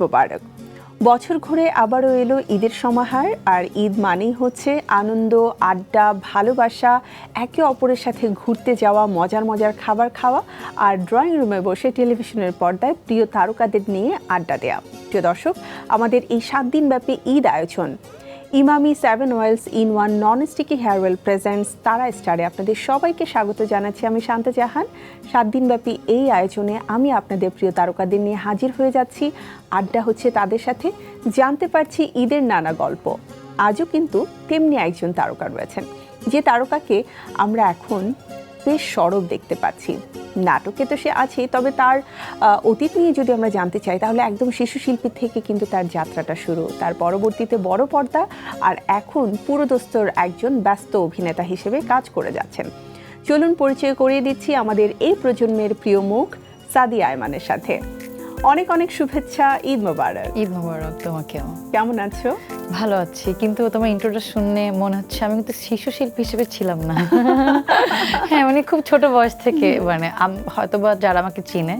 মোবারক বছর ঘুরে আবারও এলো ঈদের সমাহার, আর ঈদ মানেই হচ্ছে আনন্দ, আড্ডা, ভালোবাসা, একে অপরের সাথে ঘুরতে যাওয়া, মজার মজার খাবার খাওয়া, আর ড্রয়িং রুমে বসে টেলিভিশনের পর্দায় প্রিয় তারকাদের নিয়ে আড্ডা দেওয়া প্রিয় দর্শক, আমাদের এই সাত দিনব্যাপী ঈদ আয়োজন Emami seven oils in one non sticky hair oil presents তারা স্টারে আপনাদের সবাইকে স্বাগত জানাচ্ছি আমি শান্তা জাহান। সাত দিনব্যাপী এই আয়োজনে আমি আপনাদের প্রিয় তারকাদের নিয়ে হাজির হয়ে যাচ্ছি। আড্ডা হচ্ছে তাদের সাথে। জানতে পারছি ঈদের নানা গল্প। আজও কিন্তু তেমনি একজন তারকা রয়েছেন। যে তারকাকে আমরা এখন বেশ সরব দেখতে পাচ্ছি। নাটকে তো সে আছে তবে তার অতীত নিয়ে যদি আমরা জানতে চাই, তাহলে একদম শিশু শিল্পী থেকে কিন্তু তার যাত্রাটা শুরু। তার পরবর্তীতে বড় পর্দা আর এখন পুরোদস্তর একজন ব্যস্ত অভিনেতা হিসেবে কাজ করে যাচ্ছেন। চলুন পরিচয় করিয়ে দিচ্ছি আমাদের এই প্রজন্মের প্রিয় মুখ, সাদিয়া আয়মানের সাথে। অনেক অনেক শুভেচ্ছা ঈদ মোবারক। ঈদ মোবারক তোমাকেও। কেমন আছো? ভালো আছি কিন্তু তোমার ইন্ট্রোটা শুনে মনে হচ্ছে আমি কিন্তু শিশু শিল্পী হিসেবে ছিলাম না। হ্যাঁ মানে খুব ছোট বয়স থেকে মানে আম- হয়তোবা যারা আমাকে চিনে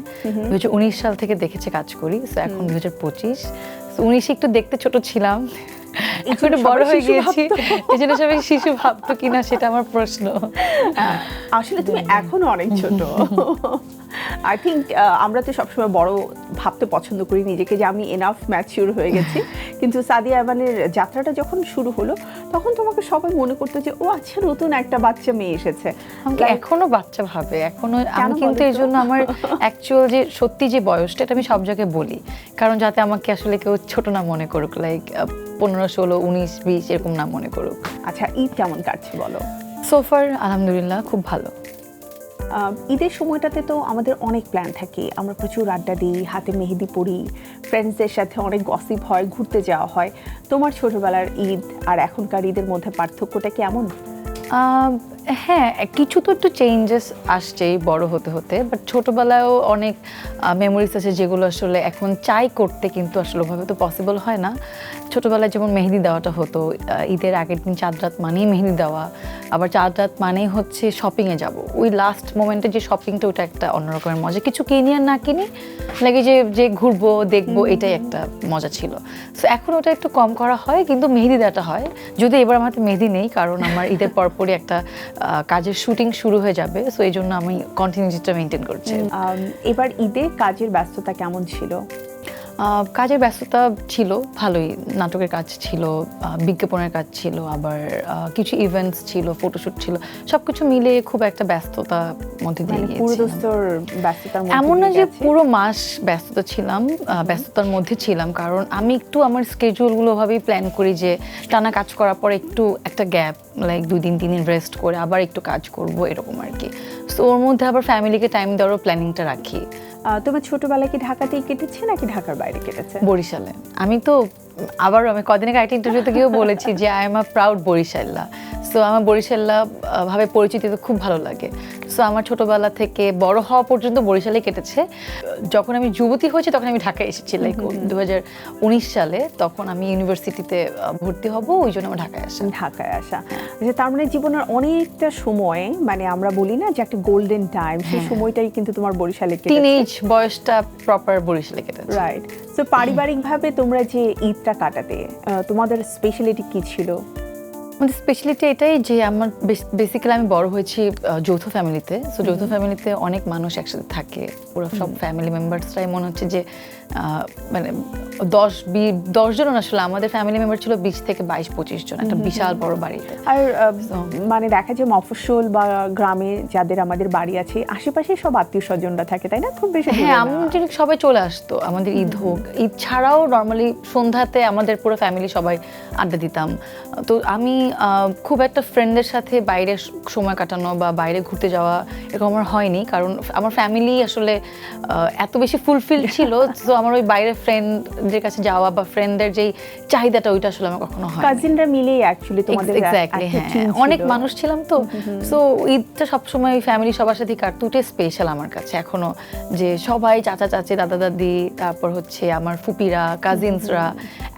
দু উনিশ সাল থেকে দেখেছে কাজ করি তো এখন দু হাজার পঁচিশ। উনিশে একটু দেখতে ছোট ছিলাম একটু বড় হয়ে গিয়েছি। এই জন্য সবাই শিশু ভাবতো কিনা সেটা আমার প্রশ্ন। আসলে তুমি এখনও অনেক ছোট। আই থিঙ্ক আমরা তো সবসময় বড় ভাবতে পছন্দ করি নিজেকে যে আমি এনাফ ম্যাচিউর হয়ে গেছি। কিন্তু সাদিয়া আবানের যাত্রাটা যখন শুরু হলো তখন তোমাকে সবাই মনে করতো যে ও আচ্ছা নতুন একটা বাচ্চা মেয়ে এসেছে। আমাকে এখনও বাচ্চা ভাবে এখনও আমি কিন্তু এই জন্য আমার অ্যাকচুয়াল যে সত্যি যে বয়সটা এটা আমি সব জায়গায় বলি। কারণ যাতে আমাকে আসলে কেউ ছোট না মনে করুক লাইক পনেরো ষোলো উনিশ বিশ এরকম না মনে করুক। আচ্ছা ঈদ কেমন কাটছে বলো? সোফার আলহামদুলিল্লাহ খুব ভালো। ঈদের সময়টাতে তো আমাদের অনেক প্ল্যান থাকে। আমরা প্রচুর আড্ডা দিই, হাতে মেহেদি পড়ি ফ্রেন্ডসদের সাথে অনেক গসিপ হয়, ঘুরতে যাওয়া হয়। তোমার ছোটবেলার ঈদ আর এখনকার ঈদের মধ্যে পার্থক্যটা কেমন? হ্যাঁ কিছু তো একটু চেঞ্জেস আসছেই বড় হতে হতে বাট ছোটোবেলায়ও অনেক মেমোরিজ আছে যেগুলো আসলে এখন চাই করতে কিন্তু আসলে ওভাবে তো পসিবল হয় না। ছোটবেলায় যেমন মেহেদি দেওয়াটা হতো ঈদের আগের দিন চাঁদ রাত মানেই মেহেদি দেওয়া আবার চাঁদ রাত মানেই হচ্ছে শপিংয়ে যাব। ওই লাস্ট মোমেন্টে যে শপিংটা ওটা একটা অন্যরকমের মজা। কিছু কিনি আর না কিনি লাগে যে যে ঘুরবো দেখব এটাই একটা মজা ছিল। সো এখন ওটা একটু কম করা হয় কিন্তু মেহেদি দেওয়াটা হয়। যদি এবার আমার মেহেদি নেই কারণ আমার ঈদের পরপরই একটা কাজের শুটিং শুরু হয়ে যাবে সো এই জন্য আমি কন্টিনিউটিটা মেনটেন করছি। এবার ঈদে কাজের ব্যস্ততা কেমন ছিল? কাজের ব্যস্ততা ছিল ভালোই নাটকের কাজ ছিল বিজ্ঞাপনের কাজ ছিল আবার কিছু ইভেন্টস ছিল ফটোশুট ছিল সবকিছু মিলে খুব একটা ব্যস্ততার মধ্যে দিয়ে মানে ব্যস্ততার এমন না যে পুরো মাস ব্যস্ততা ছিলাম ব্যস্ততার মধ্যে ছিলাম কারণ আমি একটু আমার স্কেজুলগুলো ওভাবেই প্ল্যান করি যে টানা কাজ করার পর একটু একটা গ্যাপ লাইক দুই দিন তিন দিন রেস্ট করে আবার একটু কাজ করব এরকম আর কি। সো ওর মধ্যে আবার ফ্যামিলিকে টাইম দেওয়ারও প্ল্যানিংটা রাখি। তোমার ছোটবেলা কি ঢাকাতেই কেটেছে নাকি ঢাকার বাইরে কেটেছে? বরিশালে। আমি তো আবার আমি কদিন আগে একটা ইন্টারভিউতে গিয়েও বলেছি যে আই এম আ প্রাউড বরিশাল্লা সো আমার বরিশাল্লা ভাবে পরিচিতি তো খুব ভালো লাগে। সো আমার ছোটবেলা থেকে বড় হওয়া পর্যন্ত বরিশালে কেটেছে। যখন আমি যুবতী হয়েছি তখন আমি ঢাকায় এসেছি লাইক দু হাজার উনিশ সালে। তখন আমি ইউনিভার্সিটিতে ভর্তি হব ওই জন্য আমার ঢাকায় আসা। ঢাকায় আসা। আচ্ছা তার মানে জীবনের অনেকটা সময় মানে আমরা বলি না যে একটা গোল্ডেন টাইম সেই সময়টাই কিন্তু তোমার বরিশালে টিন এজ বয়সটা প্রপার বরিশালে কেটেছে। রাইট তো পারিবারিকভাবে তোমরা যে ঈদটা কাটাতে তোমাদের স্পেশালিটি কি ছিল? আমাদের স্পেশালিটি এটাই যে আমার বেসিক্যালি আমি বড় হয়েছি যৌথ ফ্যামিলিতে সো যৌথ ফ্যামিলিতে অনেক মানুষ একসাথে থাকে। পুরো সব ফ্যামিলি মেম্বার্সরাই মনে হচ্ছে যে মানে দশ বি দশজন আসলে আমাদের ফ্যামিলি মেম্বার ছিল বিশ থেকে বাইশ পঁচিশ জন। একটা বিশাল বড় বাড়িতে। আর মানে দেখা যায় মফস্বল বা গ্রামে যাদের আমাদের বাড়ি আছে আশেপাশে সব আত্মীয় স্বজনরা থাকে তাই না? খুব বেশি হ্যাঁ। আমাদের সবাই চলে আসতো। আমাদের ঈদ হোক। ঈদ ছাড়াও নর্মালি সন্ধ্যাতে আমাদের পুরো ফ্যামিলি সবাই আড্ডা দিতাম। তো আমি খুব একটা ফ্রেন্ডদের সাথে বাইরে সময় কাটানো বা বাইরে ঘুরতে যাওয়া এরকম আমার হয়নি। কারণ আমার ফ্যামিলি আসলে এত বেশি ফুলফিল ছিল তো আমার ওই বাইরে ফ্রেন্ডদের কাছে যাওয়া বা ফ্রেন্ডদের যেই চাহিদাটা ওইটা আসলে আমার কখনো হয় কাজিনরা মিলেই অ্যাকচুয়ালি তোমাদের এক্স্যাক্টলি হ্যাঁ অনেক মানুষ ছিলাম তো। সো ঈদটা সবসময় ফ্যামিলি সবার সাথে কাটতো স্পেশাল আমার কাছে। এখনও যে সবাই চাচা চাচি দাদা দাদি তারপর হচ্ছে আমার ফুপিরা কাজিনসরা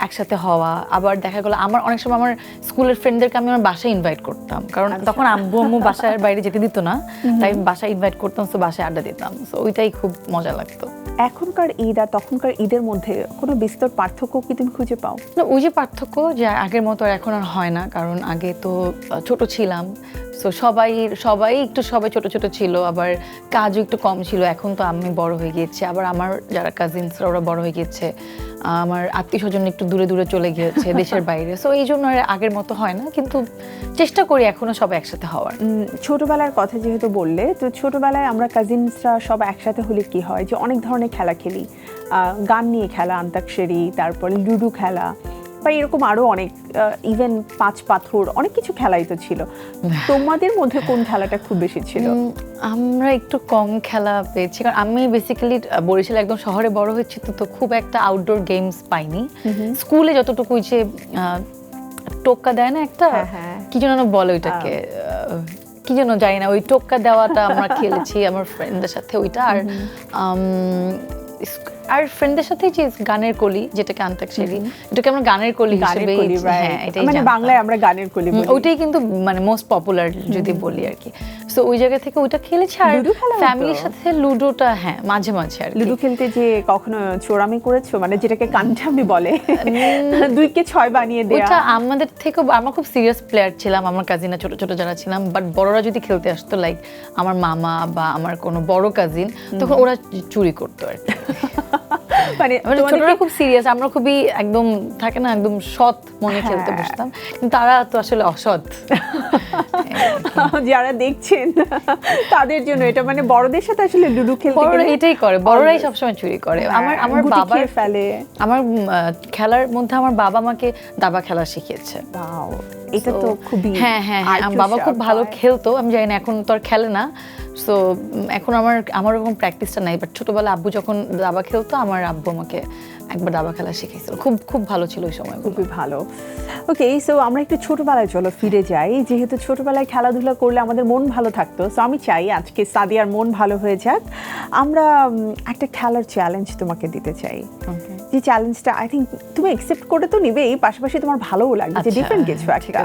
একসাথে হওয়া আবার দেখা গেলো আমার অনেক সময় আমার স্কুলের ফ্রেন্ডদেরকে আমি আমার বাসায় ইনভাইট করতাম। কারণ তখন আব্বু আম্মু বাসার বাইরে যেতে দিত না তাই বাসায় ইনভাইট করতাম তো বাসায় আড্ডা দিতাম। সো ওইটাই খুব মজা লাগতো। এখনকার ঈদ আর তখনকার ঈদের মধ্যে কোনো বিস্তর পার্থক্য কি তুমি খুঁজে পাও? না ওই যে পার্থক্য যে আগের মতো আর এখন আর হয় না কারণ আগে তো ছোট ছিলাম। তো সবাই সবাই একটু সবাই ছোট ছোট ছিল আবার কাজও একটু কম ছিল। এখন তো আমি বড় হয়ে গিয়েছি আবার আমার যারা কাজিনসরা ওরা বড় হয়ে গিয়েছে। আমার আত্মীয় স্বজন একটু দূরে দূরে চলে গিয়েছে দেশের বাইরে। সো এই জন্য আর আগের মতো হয় না কিন্তু চেষ্টা করি এখনও সব একসাথে হওয়ার। ছোটবেলার কথা যেহেতু বললে তো ছোটবেলায় আমরা কাজিনসরা সব একসাথে হলে কি হয়? যে অনেক ধরনের খেলা খেলি। আহ, গান নিয়ে খেলা আন্তাক্ষরী তারপরে লুডো খেলা বা এরকম আরও অনেক ইভেন পাঁচ পাথর অনেক কিছু খেলাই তো ছিল। তোমাদের মধ্যে কোন খেলাটা খুব বেশি ছিল? আমরা একটু কম খেলা পেয়েছি। কারণ আমি বেসিক্যালি বরিশালে একদম শহরে বড় হয়েছি তো তো খুব একটা আউটডোর গেমস পাইনি। স্কুলে যতটুকু যে টোক্কা দেয় না একটা হ্যাঁ, হ্যাঁ। কি যেন বলে ওইটাকে কি যেন জানি না ওই টোক্কা দেওয়াটা আমরা খেলেছি আমার ফ্রেন্ডদের সাথে ওইটা। আর আর ফ্রেন্ডদের সাথে যে গানের কলি যেটাকে আন্তাক্ষরী এটাকে আমরা গানের কলি হিসেবে হ্যাঁ মানে বাংলায় আমরা গানের কলি বলি। ওইটাই কিন্তু মানে মোস্ট পপুলার যদি বলি আর কি। সো ওই জায়গা থেকে ওইটা খেলেছি আর ফ্যামিলির সাথে লুডোটা হ্যাঁ মাঝে মাঝে আর কি। লুডো খেলতে যে কখনো চোরামি করেছ? মানে যেটাকে কানঠামি বলে। দুইকে ছয় বানিয়ে দেয়া। ওইটা আমাদের থেকে আমরা খুব সিরিয়াস প্লেয়ার ছিলাম আমার কাজিনা ছোট ছোট যারা ছিলাম বাট বড়রা যদি খেলতে আসতো লাইক আমার মামা বা আমার কোনো বড় কাজিন তখন ওরা চুরি করতো আর কি। মানে ছোটরা খুব সিরিয়াস আমরা খুবই একদম থাকে না একদম সৎ মনে খেলতে হ্যাঁ। বসতাম। কিন্তু তারা তো আসলে অসৎ। যারা দেখছেন তাদের জন্য এটা মানে বড়দের সাথে আসলে লুডো খেলতে বড়রা এটাই করে বড়রাই সবসময় চুরি করে। হ্যাঁ, আমার আমার বাবার ফেলে। আমার খেলার মধ্যে আমার বাবা আমাকে দাবা খেলা শিখিয়েছে। এটা তো খুবই হ্যাঁ হ্যাঁ হ্যাঁ আমার বাবা খুব ভালো খেলতো আমি জানি না এখন তো আর খেলে না। সো এখন আমার আমার ওরকম প্র্যাকটিসটা নাই বাট ছোটবেলা আব্বু যখন দাবা খেলতো আমার আব্বু আমাকে একবার দাবা খেলা শিখিয়েছিল খুব খুব ভালো ছিল ওই সময় খুবই ভালো। ওকে সো আমরা একটু ছোটবেলায় চলো ফিরে যাই। যেহেতু ছোটবেলায় খেলাধুলা করলে আমাদের মন ভালো থাকতো সো আমি চাই আজকে সাদিয়ার মন ভালো হয়ে যাক। আমরা একটা খেলার চ্যালেঞ্জ তোমাকে দিতে চাই। যে চ্যালেঞ্জটা আই থিঙ্ক তুমি একসেপ্ট করে তো নিবেই পাশাপাশি তোমার ভালোও লাগবে যে আচ্ছা, ডিফারেন্ট কিছু হ্যাঁ, একটা।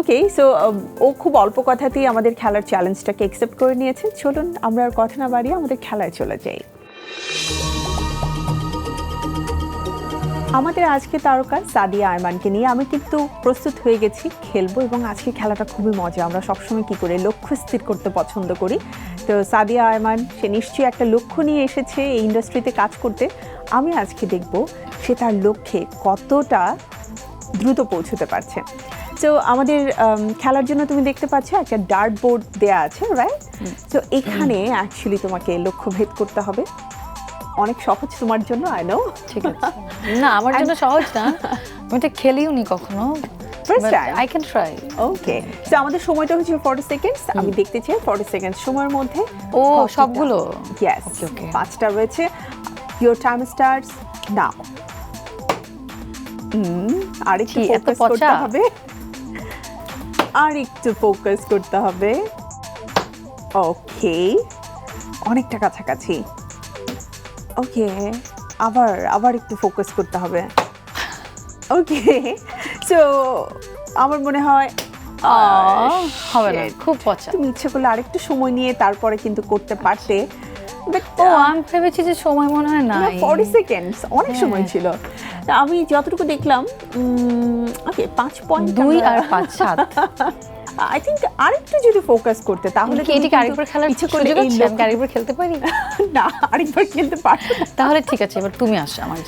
ওকে সো ও খুব অল্প কথাতেই আমাদের খেলার চ্যালেঞ্জটাকে একসেপ্ট করে নিয়েছে চলুন আমরা আর কথা না বাড়িয়ে আমাদের খেলায় চলে যাই। আমাদের আজকে তারকা সাদিয়া আয়মানকে নিয়ে আমি কিন্তু প্রস্তুত হয়ে গেছি খেলব এবং আজকে খেলাটা খুবই মজা। আমরা সবসময় কি করে লক্ষ্য স্থির করতে পছন্দ করি। তো সাদিয়া আয়মান সে নিশ্চয়ই একটা লক্ষ্য নিয়ে এসেছে এই ইন্ডাস্ট্রিতে কাজ করতে। আমি আজকে দেখব সে তার লক্ষ্যে কতটা দ্রুত পৌঁছতে পারছে। তো আমাদের খেলার জন্য তুমি দেখতে পাচ্ছ একটা ডার্ট বোর্ড দেয়া আছে রাইট তো এখানে অ্যাকচুয়ালি তোমাকে লক্ষ্য ভেদ করতে হবে। অনেক সহজ তোমার জন্য আই নো ঠিক আছে। না আমার জন্য সহজ না। আমি এটা খেলিও নি কখনো? আই ক্যান ট্রাই ওকে তো আমাদের সময়টা হচ্ছে ফর্টি সেকেন্ডস আমি দেখতে চাই ফর্টি সেকেন্ড সময়ের মধ্যে ও, সবগুলো? Yes okay. পাঁচটা রয়েছে। ইয়োর টাইম স্টার্টস নাও আর একটু ফোকাস করতে? হবে। আর একটু ফোকাস করতে হবে। ওকে অনেকটা কাছাকাছি। ওকে আবার আবার একটু ফোকাস করতে হবে। ওকে সো আমার মনে হয় হবে না খুব পচা। তুমি ইচ্ছে করলে আরেকটু সময় নিয়ে তারপরে কিন্তু করতে পারতে। ও আমি ভেবেছি যে সময় মনে হয় না ফর্টি সেকেন্ডস অনেক হ্যাঁ। সময় ছিল। তা আমি যতটুকু দেখলাম ওকে পাঁচ পয়েন্ট দুই আর পাঁচ সাত। আই থিঙ্ক আরেকটু যদি ফোকাস করতে তাহলে কি এটিকে আরেকবার খেলার ইচ্ছে এই আমি আরেকবার খেলতে পারি? না আরেকবার খেলতে পারবে তাহলে ঠিক আছে এবার তুমি আসো আমার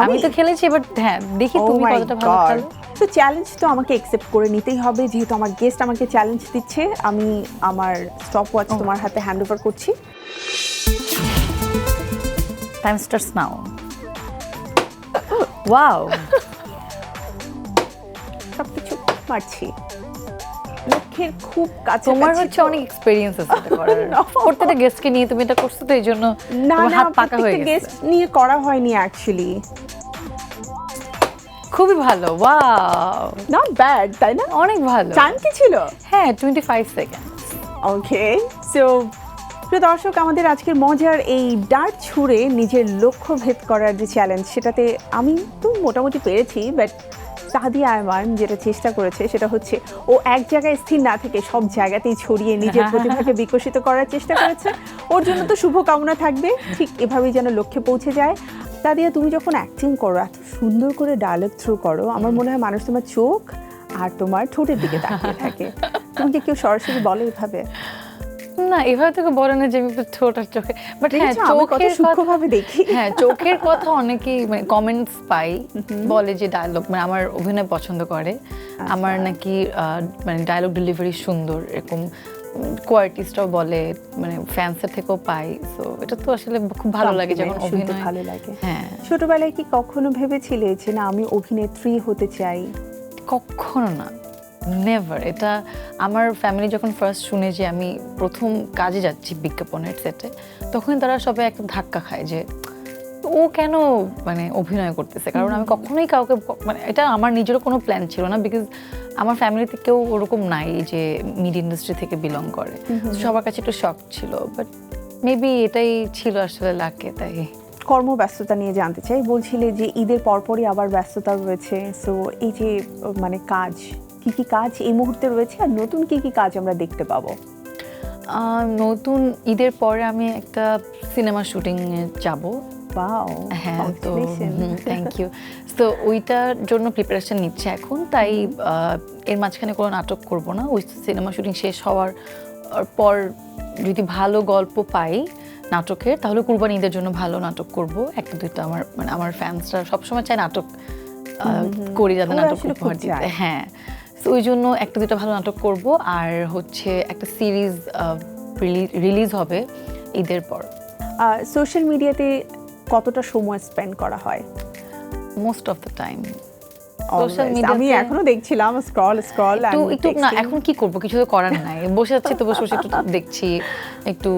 আমি তো খেলেছি এবার হ্যাঁ দেখি Oh তুমি কতটা ভালো খেলো। তো চ্যালেঞ্জ তো আমাকে একসেপ্ট করে নিতেই হবে যেহেতু আমার গেস্ট আমাকে চ্যালেঞ্জ দিচ্ছে আমি আমার স্টপ ওয়াচ তোমার হাতে হ্যান্ড ওভার করছি। টাইম স্টার্টস নাও ওয়াও সবকিছু পারছি লক্ষ্যের খুব কাছে তোমার হচ্ছে অনেক এক্সপেরিয়েন্স আছে এটা করার। প্রত্যেকটা গেস্টকে নিয়ে তুমি এটা করছ তো এই জন্য তোমার হাত পাকা হয়ে গেছে। গেস্ট নিয়ে করা হয়নি অ্যাকচুয়ালি খুবই ভালো ওয়াও নট ব্যাড তাই না? অনেক ভালো। টাইম কি ছিল? হ্যাঁ twenty five second okay so প্রিয় দর্শক আমাদের আজকের মজার এই ডার্ট ছুঁড়ে নিজের লক্ষ্য ভেদ করার যে চ্যালেঞ্জ সেটাতে আমি তো মোটামুটি পেরেছি বাট সাদিয়া আয়মান যেটা চেষ্টা করেছে সেটা হচ্ছে ও এক জায়গায় স্থির না থেকে সব জায়গাতেই ছড়িয়ে নিজের প্রতিভাকে বিকশিত করার চেষ্টা করেছে। ওর জন্য তো শুভকামনা থাকবে ঠিক এভাবেই যেন লক্ষ্যে পৌঁছে যায়। সাদিয়া তুমি যখন অ্যাক্টিং করো এত সুন্দর করে ডায়লগ থ্রু করো আমার মনে হয় মানুষ তোমার চোখ আর তোমার ঠোঁটের দিকে তাকিয়ে থাকে। তোমাকে কেউ সরাসরি বলে এভাবে? না এভাবে থেকে বলে না যে আমি আর চোখে বাট হ্যাঁ চোখের সূক্ষ্মভাবে দেখি। হ্যাঁ চোখের কথা অনেকেই মানে কমেন্টস পাই। বলে যে ডায়লগ মানে আমার অভিনয় পছন্দ করে। আচ্ছা। আমার নাকি মানে ডায়লগ ডেলিভারি সুন্দর এরকম কোয়ার্টিস্টরাও বলে মানে ফ্যান্সের থেকেও পাই। সো এটা তো আসলে খুব ভালো লাগে যখন অভিনয় ভালো লাগে। হ্যাঁ। ছোটবেলায় কি কখনো ভেবেছিলে যে না আমি অভিনেত্রী হতে চাই কখনো না। নেভার এটা আমার ফ্যামিলি যখন ফার্স্ট শুনে যে আমি প্রথম কাজে যাচ্ছি বিজ্ঞাপনের সেটে তখন তারা সবাই একটা ধাক্কা খায় যে ও কেন মানে অভিনয় করতেছে? কারণ আমি কখনোই কাউকে মানে এটা আমার নিজেরও কোনো প্ল্যান ছিল না বিকজ আমার ফ্যামিলিতে কেউ ওরকম নাই যে মিডিয়া ইন্ডাস্ট্রি থেকে বিলং করে। সবার কাছে একটু শখ ছিল বাট মেবি এটাই ছিল আসলে লাকে তাই। কর্মব্যস্ততা নিয়ে জানতে চাই। বলছিলে যে ঈদের পরপরই আবার ব্যস্ততা রয়েছে সো এই যে মানে কাজ কি কি কাজ এই মুহূর্তে রয়েছে আর নতুন কি কি কাজ আমরা দেখতে পাবো? নতুন ঈদের পরে আমি একটা সিনেমা শুটিংয়ে যাব। বাও হ্যাঁ তো থ্যাংক ইউ তো ওইটার জন্য প্রিপারেশন নিচ্ছে এখন তাই এর মাঝখানে কোনো নাটক করব না। ওই সিনেমা শুটিং শেষ হওয়ার পর যদি ভালো গল্প পাই নাটকের তাহলে কুরবানি ঈদের জন্য ভালো নাটক করব। একটা দুইটা আমার মানে আমার ফ্যান্সরা সবসময় চায় নাটক করি যাতে নাটক হ্যাঁ। তো ওই জন্য একটা দুটো ভালো নাটক করব আর হচ্ছে একটা সিরিজ রিলিজ হবে ঈদের পর সোশ্যাল মিডিয়াতে কতটা সময় স্পেন্ড করা হয় মোস্ট অফ দ্য টাইম. আমি এখনও দেখছিলাম স্ক্রল স্ক্রল একটু একটু না এখন কি করব? কিছু তো করার নাই। বসে আছি তো বসে বসে একটু দেখছি একটু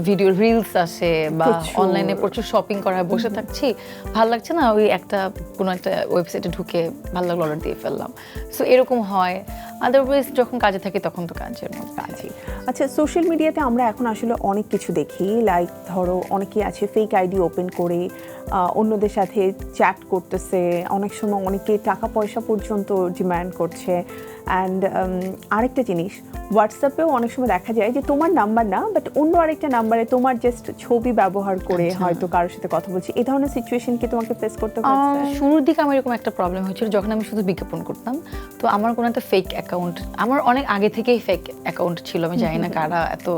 ভিডিও রিলস আসে বা অনলাইনে প্রচুর শপিং করা হয়, বসে থাকছি ভালো লাগছে না? ওই একটা কোনো একটা ওয়েবসাইটে ঢুকে ভালো লাগল অর্ডার দিয়ে ফেললাম। সো এরকম হয়। আদারওয়াইজ যখন কাজে থাকি, তখন তো কাজের মধ্যে কাজই আচ্ছা সোশ্যাল মিডিয়াতে আমরা এখন আসলে অনেক কিছু দেখি। লাইক ধরো, অনেকেই আছে ফেক আইডি ওপেন করে অন্যদের সাথে চ্যাট করতেছে। অনেক সময় অনেকে টাকা পয়সা পর্যন্ত ডিমান্ড করছে। অ্যান্ড আরেকটা জিনিস হোয়াটসঅ্যাপেও অনেক সময় দেখা যায় যে তোমার নাম্বার না বাট অন্য আরেকটা নাম্বারে তোমার জাস্ট ছবি ব্যবহার করে হয়তো কারোর সাথে কথা বলছি। এই ধরনের সিচুয়েশন কি তোমাকে ফেস করতে হয়েছে? শুরুর দিকে আমার এরকম একটা প্রবলেম হয়েছিল যখন আমি শুধু বিজ্ঞাপন করতাম। তো আমার কোনো একটা ফেক অ্যাকাউন্ট আমার অনেক আগে থেকেই ফেক অ্যাকাউন্ট ছিল আমি জানি না কারা এত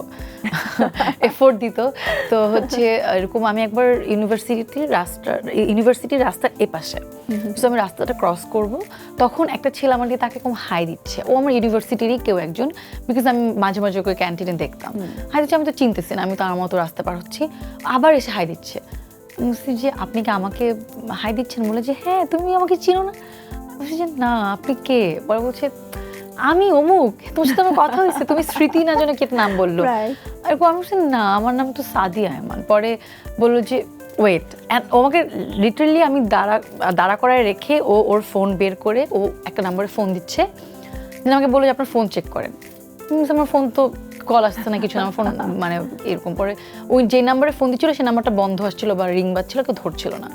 এফোর্ট দিত। তো হচ্ছে এরকম আমি একবার ইউনিভার্সিটির রাস্তা ইউনিভার্সিটির রাস্তার এ পাশে তো আমি রাস্তাটা ক্রস করব। তখন একটা ছেলে আমাকে তাকে এরকম হাই দিচ্ছে ও আমার ইউনিভার্সিটিরই কেউ একজন বিকজ আমি মাঝে মাঝে ওকে ক্যান্টিনে দেখতাম। হাই দিচ্ছে আমি তো চিনতেছি না আমি তো আমার মতো রাস্তা পার হচ্ছি। আবার এসে হাই দিচ্ছে। বলছি যে আপনি কি আমাকে হাই দিচ্ছেন? বলে যে হ্যাঁ তুমি আমাকে চিনো না? বলছি যে না আপনি কে? পরে বলছে আমি অমুক তোমার সাথে আমার কথা হয়েছে তুমি স্মৃতি না জানো কি একটা নাম বলল. আর আমি বলছি না আমার নাম তো সাদিয়া আহমান। পরে বলল যে ওয়েট ও আমাকে লিটারালি আমি দাঁড়া দাঁড়া করায় রেখে ও ওর ফোন বের করে ও একটা নাম্বারে ফোন দিচ্ছে। Then আমাকে বলল যে আপনার ফোন চেক করেন। আমার ফোন তো কল আসছে না কিছু না আমার ফোন মানে এরকম পরে। ওই যে নাম্বারে ফোন দিচ্ছিল সেই নাম্বারটা বন্ধ আসছিল বা রিং বাজছিল কেউ ধরছিল না।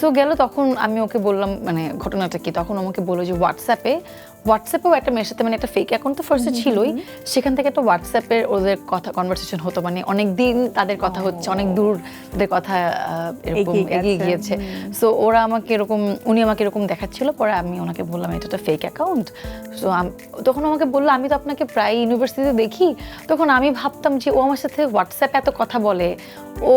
সো গেল তখন আমি ওকে বললাম মানে ঘটনাটা কি? তখন আমাকে বলল যে হোয়াটসঅ্যাপে হোয়াটসঅ্যাপেও একটা মেয়ের সাথে মানে একটা ফেক অ্যাকাউন্ট তো ফার্স্টে ছিলই। সেখান থেকে একটা হোয়াটসঅ্যাপের ওদের কথা কনভারসেশন হতো মানে অনেক দিন তাদের কথা হচ্ছে অনেক দূর তাদের কথা এরকম এগিয়ে এগিয়ে গিয়েছে। সো ওরা আমাকে এরকম উনি আমাকে এরকম দেখাচ্ছিল পরে আমি ওনাকে বললাম এটা একটা ফেক অ্যাকাউন্ট সো তখন আমাকে বলল আমি তো আপনাকে প্রায় ইউনিভার্সিটিতে দেখি। তখন আমি ভাবতাম যে ও আমার সাথে হোয়াটসঅ্যাপে এত কথা বলে ও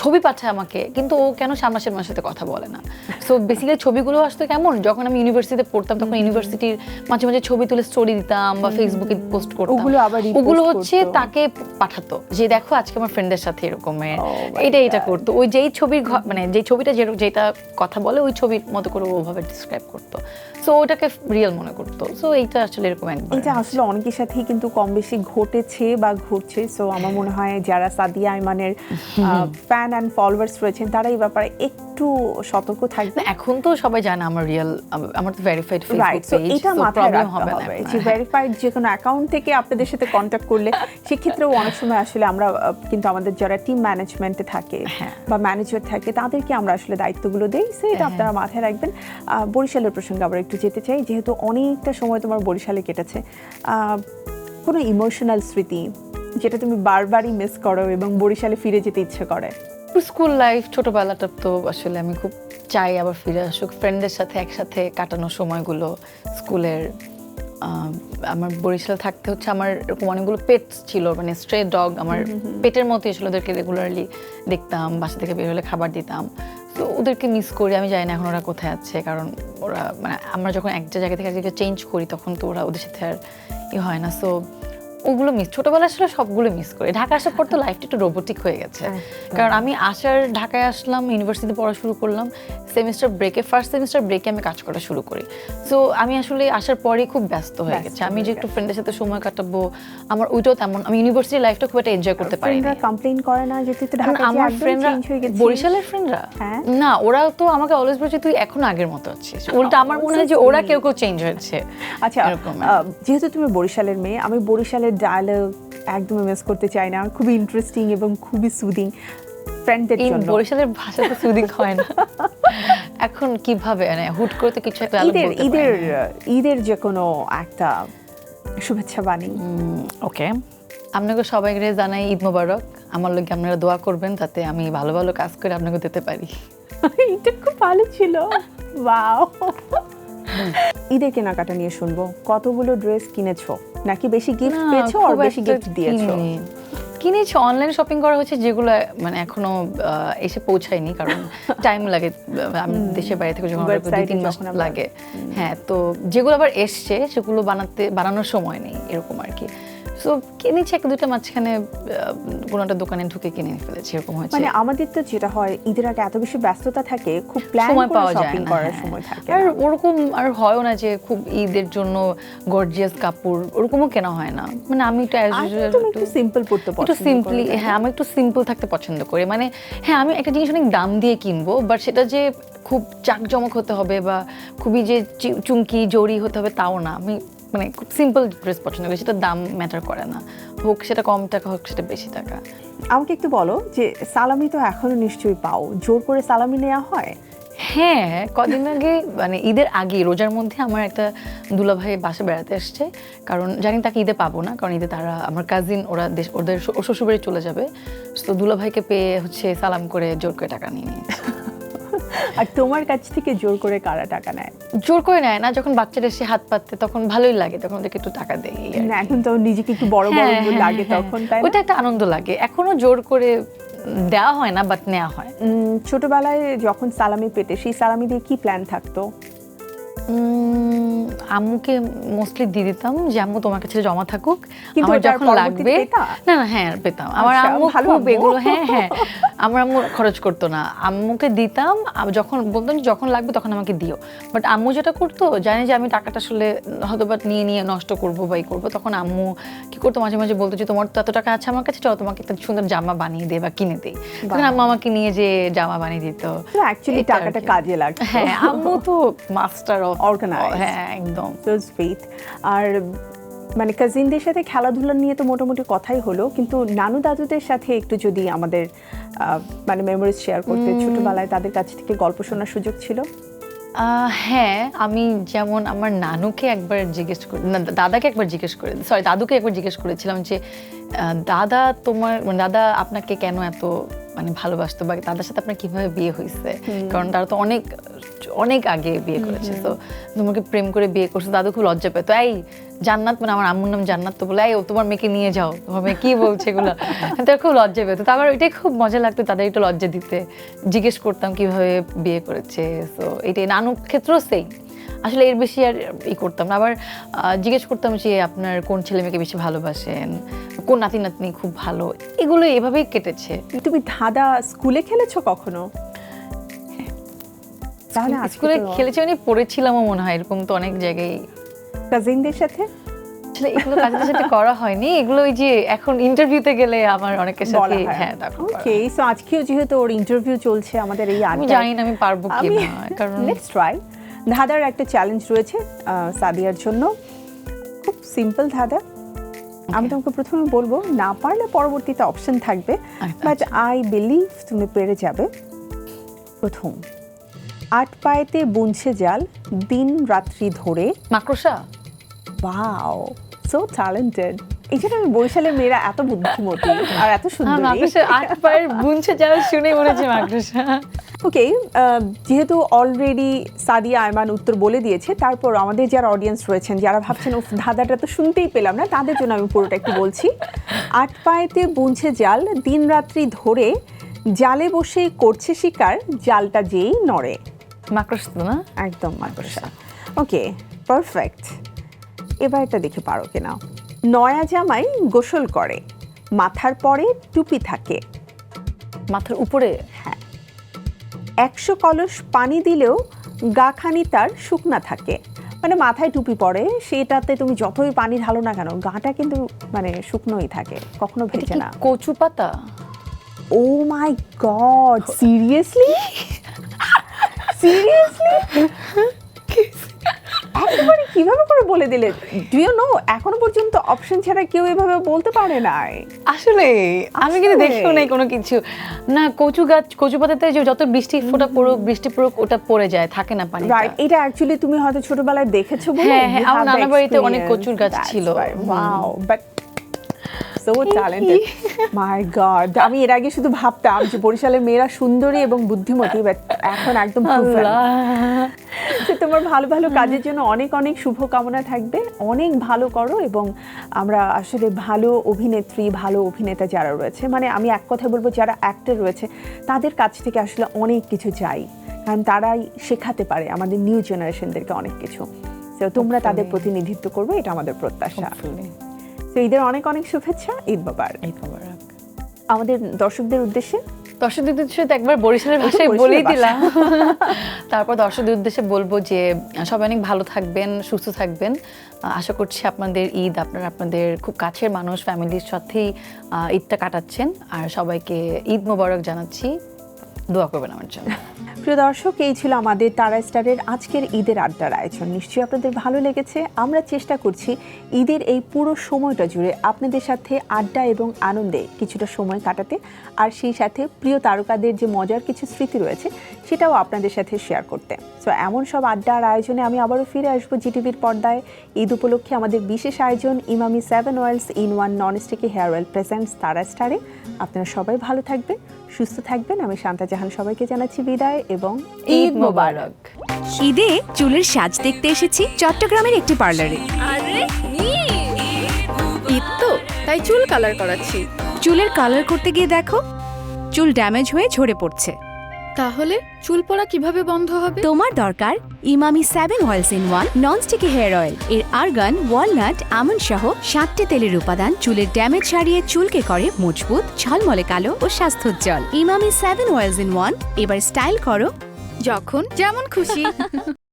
ছবি পাঠায় আমাকে কিন্তু ও কেন সামনাসামনি আমার সাথে কথা বলে না? সো বেসিক্যালি ছবিগুলো আসতো কেমন? যখন আমি ইউনিভার্সিটিতে পড়তাম তখন ইউনিভার্সিটির মাঝে মাঝে ছবি তুলে স্টোরি দিতাম বা ফেসবুকে পোস্ট করতাম। ওগুলো আবার ওগুলো হচ্ছে তাকে পাঠাতো যে দেখো আজকে আমার ফ্রেন্ডের সাথে এরকমের। Oh এটা এটা করতো। ওই যেই ছবির মানে যেই ছবিটা যেরকম যেটা কথা বলে ওই ছবির মতো করে ওভাবে ডিসক্রাইব করতো। সো ওটাকে রিয়েল মনে করতো। সো এইটা আসলে এরকম একবার এটা আসলে অনেকের সাথেই কিন্তু কম বেশি ঘটেছে বা ঘটছে। সো আমার মনে হয় যারা সাদিয়া আইমানের ফ্যান অ্যান্ড ফলোয়ার্স রয়েছেন তারা এই ব্যাপারে একটু সতর্ক থাকবে এখন তো সবাই জানে আমার রিয়েল আমার তো verified right Facebook so page এটা মাথায় রাখতে হবে যে। ভেরিফাইড যে কোনো অ্যাকাউন্ট থেকে আপনাদের সাথে কন্ট্যাক্ট করলে সেক্ষেত্রেও অনেক সময় আসলে আমরা কিন্তু আমাদের যারা টিম ম্যানেজমেন্টে থাকে হ্যাঁ। বা ম্যানেজার থাকে তাদেরকে আমরা আসলে দায়িত্বগুলো দেই সো এটা হ্যাঁ। আপনারা মাথায় রাখবেন বরিশালের প্রসঙ্গে আবার একটু যেতে চাই যেহেতু অনেকটা সময় তোমার বরিশালে কেটেছে আহ, কোনো ইমোশনাল স্মৃতি যেটা তুমি বারবারই মিস করো এবং বরিশালে ফিরে যেতে ইচ্ছে করে স্কুল লাইফ ছোটবেলাটা তো আসলে আমি খুব চাই আবার ফিরে আসুক। ফ্রেন্ডদের সাথে একসাথে কাটানো সময়গুলো স্কুলের আমার বরিশাল থাকতে হচ্ছে আমার এরকম অনেকগুলো পেট ছিল মানে স্ট্রে ডগ আমার পেটের মতো আসলে ওদেরকে রেগুলারলি দেখতাম বাসা থেকে বের হলে খাবার দিতাম। তো ওদেরকে মিস করি আমি জানি না এখন ওরা কোথায় আছে কারণ ওরা মানে আমরা যখন একটা জায়গা থেকে এক জায়গায় চেঞ্জ করি তখন তো ওরা ওদের সাথে আর ই হয় না। সো ওগুলো মিস ছোটবেলা আসলে সবগুলো মিস করি। ঢাকা আসার পর তো লাইফটা একটু রোবোটিক হয়ে গেছে। কারণ আমি আসার ঢাকায় আসলাম ইউনিভার্সিটিতে পড়া শুরু করলাম সেমিস্টার ব্রেকে ফার্স্ট সেমিস্টার ব্রেকে আমি কাজ করা শুরু করি। সো আমি আসলে আসার পরেই খুব ব্যস্ত হয়ে গেছে। আমি যে একটু ফ্রেন্ডের সাথে সময় কাটাবো আমার ওইটাও তেমন আমি ইউনিভার্সিটি লাইফটা খুব একটা এনজয় করতে পারিনি। ফ্রেন্ডরা কমপ্লেইন করে না যে তুই তো ঢাকা আমার ফ্রেন্ডরা হয়ে বরিশালের ফ্রেন্ডরা হ্যাঁ। না ওরা তো আমাকে অলওয়েজ বলছে তুই এখন আগের মতো আছিস। উল্টা আমার মনে হয় যে ওরা কেউ কেউ চেঞ্জ হয়েছে আচ্ছা যেহেতু তুমি বরিশালের মেয়ে আমি বরিশালের ডায়ালগ একদমই মিস করতে চাই না। খুবই ইন্টারেস্টিং এবং খুবই সুদিং ফ্রেন্ডদের জন্য। বরিশালের ভাষা তো সুদিং হয় না। এখন কীভাবে? মানে হুট করে তো কিছু একটা ঈদের ঈদের ঈদের যে কোনো একটা শুভেচ্ছা বাণী। ওকে আপনাকে সবাইকে জানাই ঈদ মোবারক। আমার লোক আপনারা দোয়া করবেন তাতে আমি ভালো ভালো কাজ করে আপনাকে দিতে পারি। এটা খুব ভালো ছিল। ওয়াও ঈদের কেনাকাটা নিয়ে শুনব। কতগুলো ড্রেস কিনেছো? নাকি বেশি গিফট পেয়েছ আর বেশি গিফট দিয়েছ। কিনেছি অনলাইন শপিং করা হচ্ছে যেগুলো মানে এখনও এসে পৌঁছায়নি কারণ টাইম লাগে আমি দেশের বাইরে থেকে যখন দুই তিন মাস লাগে। হ্যাঁ তো যেগুলো আবার এসছে সেগুলো বানাতে বানানোর সময় নেই এরকম আর কি। সো কিনেছি এক দুটো মাঝখানে কোনো একটা দোকানে ঢুকে কিনে ফেলেছি এরকম হয়েছে। মানে আমাদের তো যেটা হয় ঈদের আগে এত বেশি ব্যস্ততা থাকে খুব প্ল্যান সময় পাওয়া যায় না হ্যাঁ। সময় থাকে। আর। ওরকম আর হয়ও না যে খুব ঈদের জন্য গর্জিয়াস কাপড় ওরকমও কেনা হয় না। মানে আমি একটু as আর usual তুমি একটু- একটু সিম্পল পড়তে একটু পছন্দ সিম্পলি করো, তাই হ্যাঁ আমি একটু সিম্পল থাকতে পছন্দ করি। মানে হ্যাঁ আমি একটা জিনিস অনেক দাম দিয়ে কিনবো বাট সেটা যে খুব চাকজমক হতে হবে বা খুবই যে চুমকি জড়ি হতে হবে তাও না। আমি মানে খুব সিম্পল ড্রেস পছন্দ করি সেটা দাম ম্যাটার করে না। হোক সেটা কম টাকা হোক সেটা বেশি টাকা। আমাকে একটু বলো যে সালামি তো এখনও নিশ্চয়ই পাও জোর করে সালামি নেওয়া হয়? হ্যাঁ কদিন আগে মানে ঈদের আগে রোজার মধ্যে আমার একটা দুলাভাই বাসা বেড়াতে এসছে। কারণ জানি তাকে ঈদে পাবো না কারণ ঈদে তারা আমার কাজিন ওরা দেশ ওদের শ্বশুরবাড়ি চলে যাবে। তো দুলাভাইকে পেয়ে হচ্ছে সালাম করে জোর করে টাকা নিয়ে নিয়েছে। আর তোমার কাছ থেকে জোর করে কারা টাকা নেয়? জোর করে নেয় না যখন বাচ্চারা সে হাত পাততে তখন ভালোই লাগে তখন ওদেরকে একটু টাকা দেয়। না এখন তো নিজেকে একটু বড় বড় হ্যাঁ, হ্যাঁ, লাগে হ্যাঁ। তখন তাই ওটা একটা আনন্দ লাগে। এখনও জোর করে দেওয়া হয় না বাট নেওয়া হয়। উম, ছোটবেলায় যখন সালামি পেতে সেই সালামি দিয়ে কি প্ল্যান থাকতো? আম্মুকে মোস্টলি দিয়ে দিতাম যে আম্মু তোমার কাছে জমা থাকুক। কিন্তু আমার যখন লাগবে না না হ্যাঁ পেতাম। আমার আচ্ছা, আম্মু ভালো খুব এগুলো হ্যাঁ হ্যাঁ আমার আম্মু খরচ করতো না। আম্মুকে দিতাম যখন বলতাম যখন লাগবে তখন আমাকে দিও। বাট আম্মু যেটা করতো জানে যে আমি টাকাটা আসলে হয়তো বা নিয়ে নিয়ে নষ্ট করব বা ই করব। তখন আম্মু কি করতো মাঝে মাঝে বলতো যে তোমার তো এত টাকা আছে আমার কাছে চলো তোমাকে একটা সুন্দর জামা বানিয়ে দে বা কিনে দেই। তখন আম্মু আমাকে নিয়ে যে জামা বানিয়ে দিত। অ্যাকচুয়ালি টাকাটা কাজে লাগতো। হ্যাঁ আম্মু তো মাস্টার অফ Organized. হ্যাঁ একদম। সো সুইট আর মানে কাজিনদের সাথে খেলাধুলা নিয়ে তো মোটামুটি কথাই হলো কিন্তু নানু দাদুদের সাথে একটু যদি আমাদের মানে মেমোরিজ শেয়ার করতে ছোটবেলায় তাদের কাছ থেকে গল্প শোনার সুযোগ ছিল? হ্যাঁ আমি যেমন আমার নানুকে একবার জিজ্ঞেস করে না দাদাকে একবার জিজ্ঞেস করে সরি দাদুকে একবার জিজ্ঞেস করেছিলাম যে দাদা তোমার মানে দাদা আপনাকে কেন এত মানে ভালোবাসতো বা দাদার সাথে আপনার কীভাবে বিয়ে হয়েছে? কারণ তারা তো অনেক অনেক আগে বিয়ে করেছে। তো তোমাকে প্রেম করে বিয়ে করছে দাদু খুব লজ্জা পেতো এই জান্নাত মানে আমার আম্মুর নাম জান্নাত তো বলে এই ও তোমার মেয়েকে নিয়ে যাও তোমার মেয়ে কি বলছে এগুলো? তার খুব লজ্জা পেতো তো আমার ওইটাই খুব মজা লাগতো তাদের একটু লজ্জা দিতে। জিজ্ঞেস করতাম কীভাবে বিয়ে করেছে। তো এটাই নানুর ক্ষেত্রেও সেই আসলে এর বেশি আর ই করতাম না। আবার জিজ্ঞেস করতাম যে আপনার কোন ছেলে মেয়েকে বেশি ভালোবাসেন? কোন নাতি নাতনি খুব ভালো? এগুলো এভাবেই কেটেছে। তুমি ধাঁধা স্কুলে খেলেছো কখনো? তাহলে স্কুলে খেলেছি মানে পড়েছিলামও মনে হয় এরকম তো অনেক জায়গায়। কাজিনদের সাথে? আসলে এগুলো কাজের সাথে করা হয়নি এগুলো ওই যে এখন ইন্টারভিউতে গেলে আমার অনেকের সাথে হ্যাঁ। তখন ওকে সো আজকেও যেহেতু ওর ইন্টারভিউ চলছে আমাদের এই আমি জানি না আমি পারব কি না কারণ। লেটস ট্রাই ধাঁধার একটা চ্যালেঞ্জ রয়েছে সাদিয়ার জন্য। খুব সিম্পল ধাঁধা। আমি তোমাকে প্রথমে বলব না পারলে পরবর্তীতে অপশন থাকবে। বাট আই বিলিভ তুমি পেরে যাবে। প্রথম। আট পায়েতে বুনছে জাল দিন রাত্রি ধরে। মাকড়সা? ওয়াও সো ট্যালেন্টেড এই জন্য আমি বরিশালের মেয়েরা এত বুদ্ধিমতী আর এত হ্যাঁ, সুন্দর। আট পায়ের বুনছে যারা শুনে মনে হচ্ছে মাকড়সা। ওকে যেহেতু অলরেডি সাদিয়া আয়মান উত্তর বলে দিয়েছে তারপর আমাদের যারা অডিয়েন্স রয়েছেন যারা ভাবছেন উফ ধাঁধাটা তো শুনতেই পেলাম না তাদের জন্য আমি পুরোটা একটু বলছি। আট পায়েতে বুনছে জাল দিন রাত্রি ধরে জালে বসে করছে শিকার জালটা যেই নড়ে। মাকড়সা তো না? একদম মাকড়সা। ওকে পারফেক্ট এবার এটা দেখে পারো কিনা নয়া জামাই গোসল করে মাথার পরে টুপি থাকে। মাথার উপরে? হ্যাঁ। একশো কলস পানি দিলেও গাখানি তার শুকনা থাকে। মানে মাথায় টুপি পড়ে সেটাতে তুমি যতই পানি ঢালো না কেন গাটা কিন্তু মানে শুকনোই থাকে কখনো ভেজে না। কচু পাতা oh my god seriously seriously একেবারে কীভাবে করে বলে দিলে? ডু ইউ নো এখনও পর্যন্ত অপশন ছাড়া কেউ এভাবে বলতে পারে নাই। আসলে আমি কিন্তু? দেখেও নাই কোনো কিছু। না কচু গাছ কচু পাতাতে যে যত বৃষ্টি ফোঁটা পড়ুক বৃষ্টি পড়ুক ওটা পড়ে যায় থাকে না পানি রাইট এটা অ্যাকচুয়ালি তুমি হয়তো ছোটবেলায় দেখেছ বলে হ্যাঁ, হ্যাঁ, আমার নানা বাড়িতে অনেক কচুর গাছ ছিল। Wow but so talented my god আমি এর আগে শুধু ভাবতাম যে বরিশালের মেয়েরা সুন্দরী এবং বুদ্ধিমতী বাট এখন একদম। তো তোমার ভালো ভালো কাজের জন্য অনেক অনেক শুভকামনা থাকবে। অনেক ভালো করো এবং আমরা আসলে ভালো অভিনেত্রী ভালো অভিনেতা যারা রয়েছে মানে আমি এক কথায় বলব যারা অ্যাক্টর রয়েছে তাদের কাছ থেকে আসলে অনেক কিছু চাই। কারণ তারাই শেখাতে পারে আমাদের নিউ জেনারেশনদেরকে অনেক কিছু। তো তোমরা তাদের প্রতিনিধিত্ব করবে এটা আমাদের প্রত্যাশা. তো ঈদের অনেক অনেক শুভেচ্ছা ঈদ বাবার এই মোবারক। আমাদের দর্শকদের উদ্দেশ্যে? দর্শকদের উদ্দেশ্যে তো একবার বরিশালের ভাষায় বলেই দিলাম। তারপর দর্শকদের উদ্দেশ্যে বলব যে সবাই অনেক ভালো থাকবেন সুস্থ থাকবেন। আশা করছি আপনাদের ঈদ আপনারা আপনাদের খুব কাছের মানুষ ফ্যামিলির সাথেই ঈদটা কাটাচ্ছেন। আর সবাইকে ঈদ মোবারক জানাচ্ছি। দোয়া করবেন আমার জন্য। প্রিয় দর্শক, এই ছিল আমাদের তারা স্টারের আজকের ঈদের আড্ডার আয়োজন। নিশ্চয়ই আপনাদের ভালো লেগেছে। আমরা চেষ্টা করছি ঈদের এই পুরো সময়টা জুড়ে আপনাদের সাথে আড্ডা এবং আনন্দে কিছুটা সময় কাটাতে। আর সেই সাথে প্রিয় তারকাদের যে মজার কিছু স্মৃতি রয়েছে সেটাও আপনাদের সাথে শেয়ার করতে। সো এমন সব আড্ডার আয়োজনে আমি আবারও ফিরে আসব জিটিভির পর্দায়। ঈদ উপলক্ষে আমাদের বিশেষ আয়োজন Emami seven oils in one non sticky hair oil presents তারা স্টারে আপনারা সবাই ভালো থাকবেন সুস্থ থাকবেন। আমি শান্তা জাহান সবাইকে জানাচ্ছি বিদায় এবং ঈদ মোবারক। ঈদে চুলের সাজ দেখতে এসেছি চট্টগ্রামের একটি পার্লারে। ঈদ তো তাই চুল কালার করাচ্ছি। চুলের কালার করতে গিয়ে দেখো চুল ড্যামেজ হয়ে ঝরে পড়ছে। তাহলে চুল পড়া কীভাবে বন্ধ হবে? তোমার দরকার Emami seven oils in one non sticky hair oil. এর আর্গান ওয়ালনাট আমন্ড সহ সাতটি তেলের উপাদান চুলের ড্যামেজ সারিয়ে চুলকে করে মজবুত ঝলমলে কালো ও স্বাস্থ্যোজ্জ্বল। Emami seven oils in one এবার স্টাইল করো। যখন যেমন খুশি।